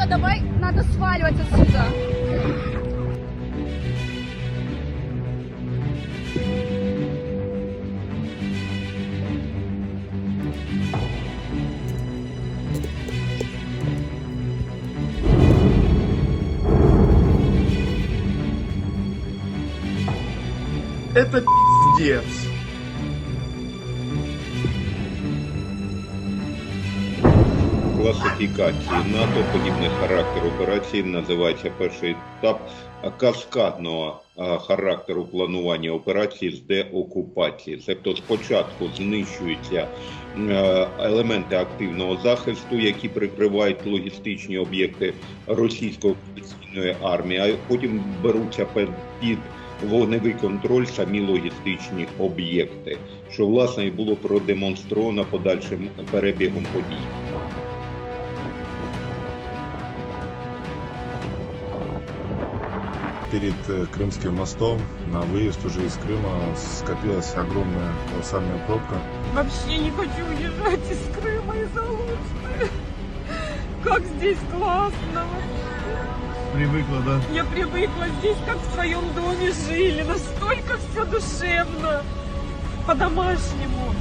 Все, давай, надо сваливать отсюда. Это пиздец. Класифікації НАТО подібний характер операції називається перший етап каскадного характеру планування операції з деокупації. Тобто спочатку знищуються е, елементи активного захисту, які прикривають логістичні об'єкти російської окупаційної армії, а потім беруться під вогневий контроль самі логістичні об'єкти, що власне і було продемонстровано подальшим перебігом подій. Перед э, Крымским мостом на выезд уже из Крыма скопилась огромная колоссальная пробка. Вообще не хочу уезжать из Крыма из Алушты. Как здесь классно. Привыкла, да? Я привыкла здесь, как в своем доме жили. Настолько все душевно. По-домашнему.